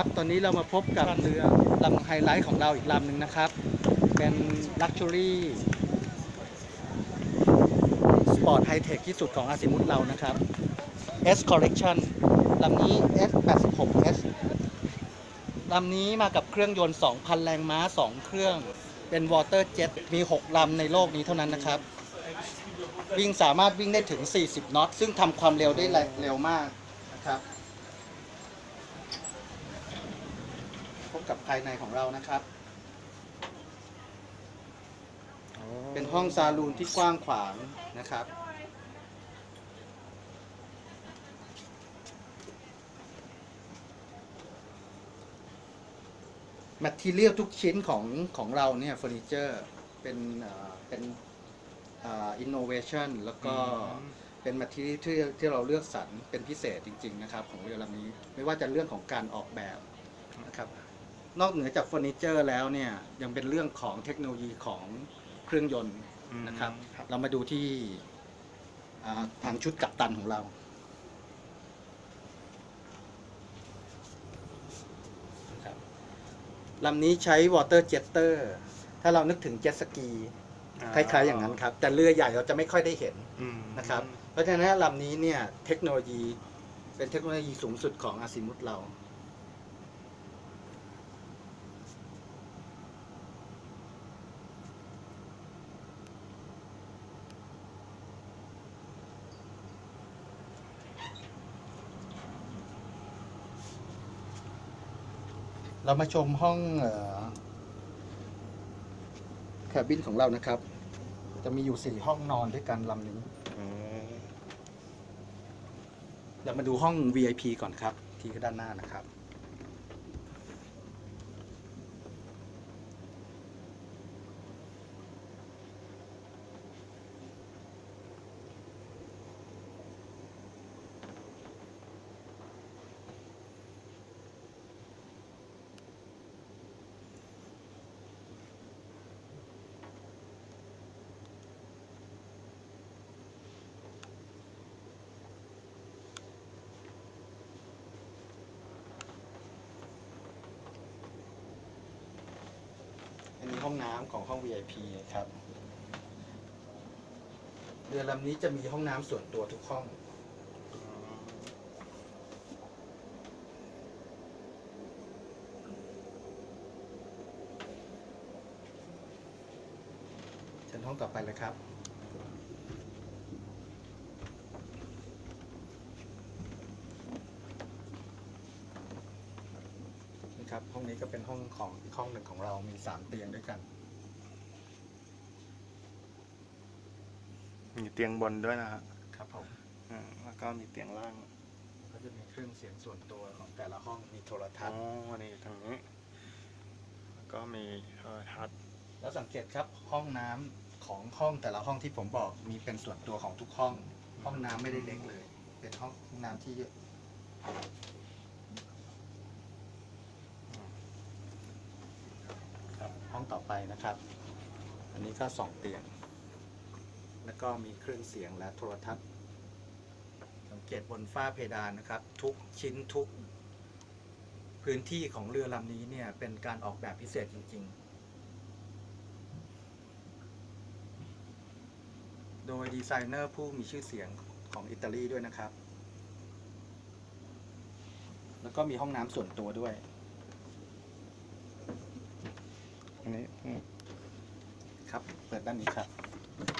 ครับ ตอนนี้เรามาพบกับเรือลำไฮไลท์ของเราอีกลำหนึ่งนะครับ เป็น Luxury Sport High Tech ที่สุดของอาซิมุตเรานะครับ S Collection ลำนี้ S 8 6 S ลำนี้มากับเครื่องยนต์ 2,000 แรงม้า 2 เครื่อง เป็น Water Jet มี 6 ลำในโลกนี้เท่านั้นนะครับ วิ่งสามารถวิ่งได้ถึง 40 น็อต ซึ่งทำความเร็วได้เร็วมากนะครับ พบกับภายในของเรานะครับ เป็นห้องซาลูนที่กว้างขวางนะครับ แมททีเรียลทุกชิ้นของของเราเนี่ยเฟอร์นิเจอร์เป็นเอ่อเป็นอินโนเวชันแล้วก็เป็นแมททีเรียลที่ที่เราเลือกสรรเป็นพิเศษจริง ๆ นะครับ ของเรือลำนี้ ไม่ว่าจะเรื่องของการออกแบบนะครับ นอกเหนือจากเฟอร์นิเจอร์แล้วเนี่ยยังเป็นเรื่องของเทคโนโลยีของเครื่องยนต์นะครับ เรามาดูที่อ่าทางชุดกัปตันของเรานะครับลำนี้ใช้วอเตอร์เจ t เตอร์ ถ้าเรานึกถึงเจ็ตสกีคล้ายๆอย่างนั้นครับ แต่เรือใหญ่เราจะไม่ค่อยได้เห็นนะครับ เพราะฉะนั้นลำนี้เนี่ยเทคโนโลยีเป็นเทคโนโลยีสูงสุดของอาซิมุตเรา เรามาชมห้องแคบินของเรานะครับ จะมีอยู่สี่ห้องนอนด้วยกันลำนี้เรามาดูห้อง VIP ก่อนครับ ที่ด้านหน้านะครับ ห้องน้ำของห้อง VIP ครับ เรือลำนี้จะมีห้องน้ำส่วนตัวทุกห้อง เชิญห้องต่อไปเลยครับ ครับ ห้องนี้ก็เป็นห้องของอีกห้องหนึ่งของเรา มีสามเตียงด้วยกัน มีเตียงบนด้วยนะฮะครับผมอืมแล้วก็มีเตียงล่างก็จะมีเครื่องเสียงส่วนตัวของแต่ละห้อง มีโทรทัอ๋ศอน์ นี่ทางนี้ แล้วก็มีโทรทัศน์แล้วสังเกตครับห้องน้ำของห้องแต่ละห้องที่ผมบอกมีเป็นส่วนตัวของทุกห้อง ห้องน้ำไม่ได้เล็กเลย เป็นห้องน้ำที่ครับห้องต่อ ไปนะครับ อันนี้ก็สองเตียง แล้วก็มีเครื่องเสียงและโทรทัศน์ สังเกตบนฝ้าเพดานนะครับ ทุกชิ้นทุก พื้นที่ของเรือลำนี้เนี่ยเป็นการออกแบบพิเศษจริง ๆ โดยดีไซเนอร์ผู้มีชื่อเสียงของอิตาลีด้วยนะครับ แล้วก็มีห้องน้ำส่วนตัวด้วย อันนี้อืมครับ เปิดด้านนี้ครับ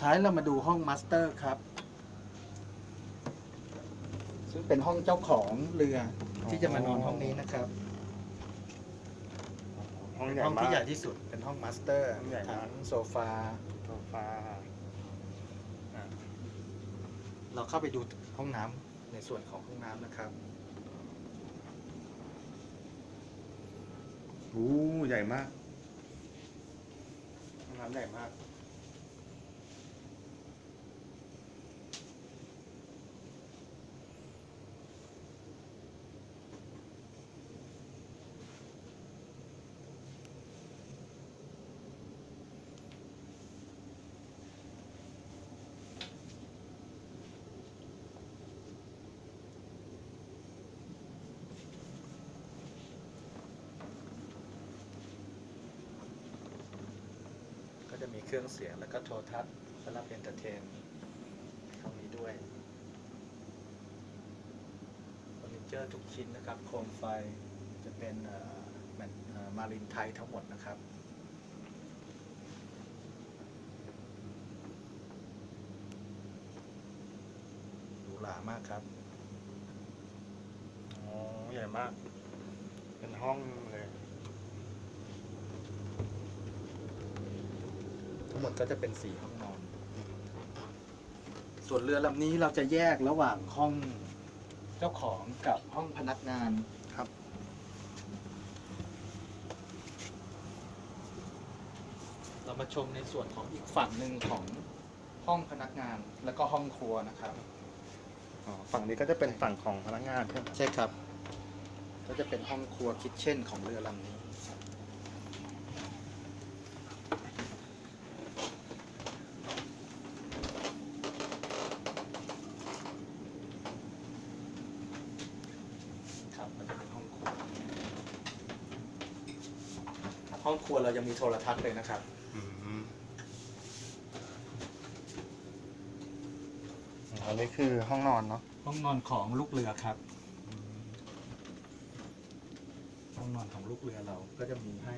ท้ายเรามาดูห้องมาสเตอร์ครับ ซึ่งเป็นห้องเจ้าของเรือที่จะมานอนห้องนี้นะครับ ห้องเป็นใหญ่ห้องมาที่กใหญ่ที่สุดเป็นห้องมาสเตอร์ห้องใหญ่มากทั้งโซฟาโซฟาอะเราเข้าไปดูห้องน้ำในส่วนของห้องน้ำนะครับอู้ใหญ่มากำใหญ่มาก เครื่องเสียงแล้วก็โทรทัศน์สำหรับเอนเตอร์เทนตรงนี้ด้วยเฟอร์นิเจอร์ทุกชิ้นนะครับ โคมไฟจะเป็นแมนเอ่อมารินไทยทั้งหมดนะครับหรูหรามากครับอ๋อใหญ่มาก เป็นห้องเลย ทั้งหมดก็จะเป็นสี่ห้องนอน ส่วนเรือลำนี้เราจะแยกระหว่างห้องเจ้าของกับห้องพนักงานครับ เรามาชมในส่วนของอีกฝั่งหนึ่งของห้องพนักงานแล้วก็ห้องครัวนะครับ อ๋อฝั่งนี้ก็จะเป็นฝั่งของพนักงานใช่ไหมใช่ครับ ก็จะเป็นห้องครัวคิทเช่นของเรือลำนี้ ครับมันจะเป็นห้องครัว ห้องครัวเรายังมีโทรทัศน์เลยนะครับ อืมอันนี้คือห้องนอนเนาะห้องนอนของลูกเรือครับ ห้องนอนของลูกเรือเราก็จะมีให้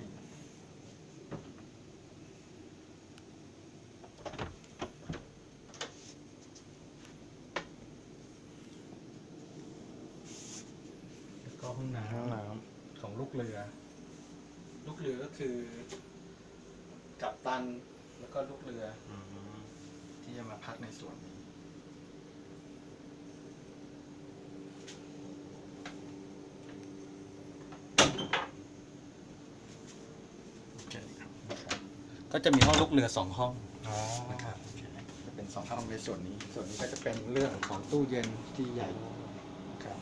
แล้วก็ห้องน้ห้องน้ำของลูกเรือ ลูกเรือก็คือ กัปตันแล้วก็ลูกเรือำอืมที่จะมาพักในส่วนนี้ โอเคครับก็จะมีห้องลูกเรือสองห้อง อ๋อนะครับจะเป็นสองห้องในส่วนนี้ ส่วนนี้ก็จะเป็นเรื่องของตู้เย็นที่ใหญ่ครับ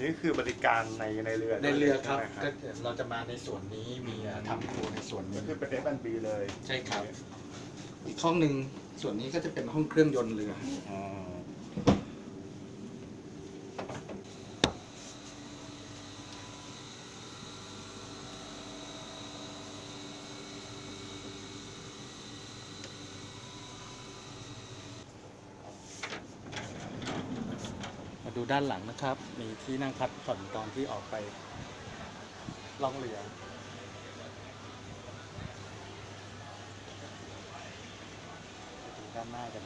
นี่คือบริการในในเรือในเรือครับใช่ไหมก็คือเราจะมาในส่วนนี้มีอ่าทำครัวในส่วนก็นี้คือเป็น F&B เลย ใช่ครับ อีกห้องหนึ่งส่วนนี้ก็จะเป็นห้องเครื่องยนต์เรือ อ๋อ ดูด้านหลังนะครับ มีที่นั่งพักผ่อนตอนที่ออกไปล่องเรือดูด้านหน้ากัน